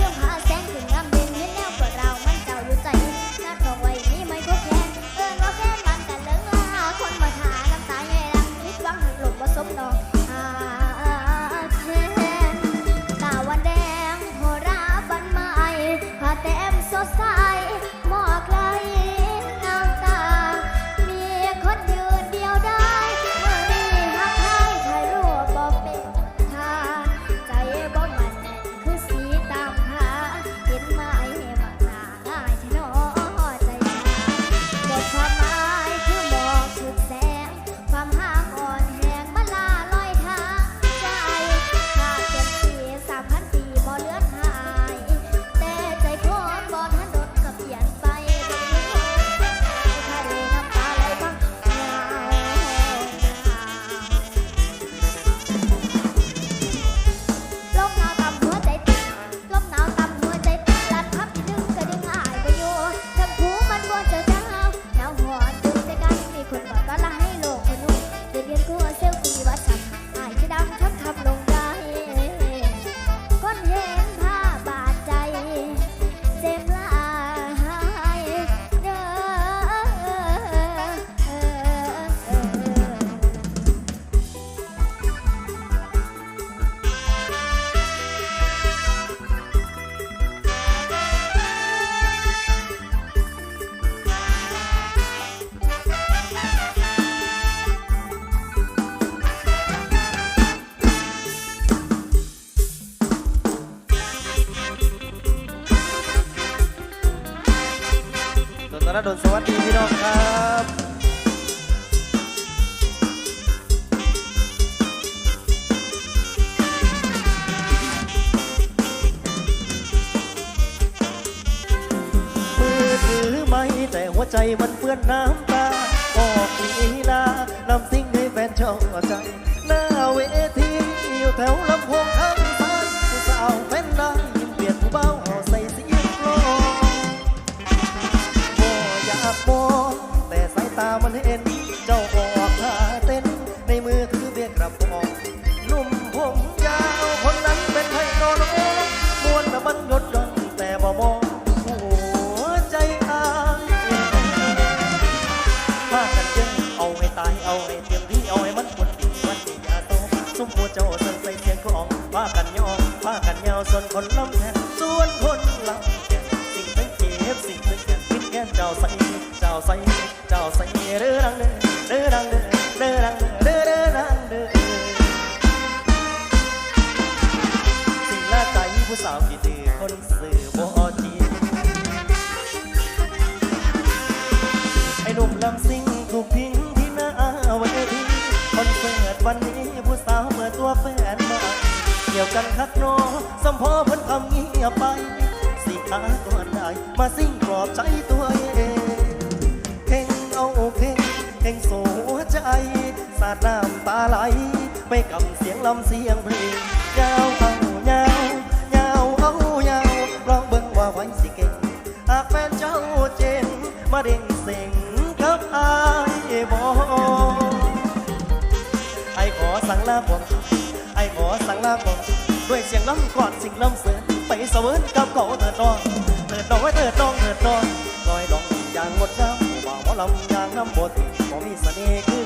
your. นตระดนสวัสดีพี่น้องครับมือถือไม่แต่หัวใจมันเปื้อนน้ำตาออกลีลานำสิ่งให้แฟนชอบใจหน้าเวทันเห็น เจ้าออกท่าเต้น ในมือถือเบียร์กระป๋องหนุ่มผมยาวคนนั้นเป็นไพโรโลมวนต่มันยดย่อนแต่บ่มองหัวใจอายพากันเจอเอาให้ตายเอาให้เต็มที่เอาให้มันปวดที่วันที่ยาโตซุ่มหัวเจ้าส้นใส่เสียงของพากันยองพากันยาวส่วนคนลำแทนส่วนคนลำแทนสิ่งเป็นเจ็บสิ่งเป็นแกนพิษแกนเจ้าใส่เจ้าใส่เจ้าใส่ เด้อดังเด้อเด้อดังเด้อเด้อดังเด้อเด้อเด้อดังเด้อสิ่งละใจผู้สาวที่ดือคนสื่อบ่จริงไอ้หนุ่มลำซิ่งถูกทิ้งที่หน้าเวทีคนเสิร์ตวันนี้ผู้สาวเปิดตัวแฟนม่เกี่ยวกันคักโนสมพอเพ้นคำเงียบไปสิขาก่อนได้มาซิ่งปลอบใจตัวเอง เพลงเพ่งโสใจสาดน้ำตาไหล ไปกับเสียงลำเสียงเพลงยาวเอายาวยาวเอายาวลองเบิ่งว่าไว้สิเก่งหากแฟนเจ้าเจนมาเด้งเสียงกับอายบอกไอ้ขอสั่งลาบวงไอ้ขอสั่งลาบวงด้วยเสียงล้ำกอดสิ่งล้ำเสือไปเสวินกับเก่าเถิดน้องเถิดน้องไว้เถิดน้องเถิดน้องลอยลองอย่างงดงาม ว่าหมอลำอย่างน้ำบดบ่มีเสน่ห์คือ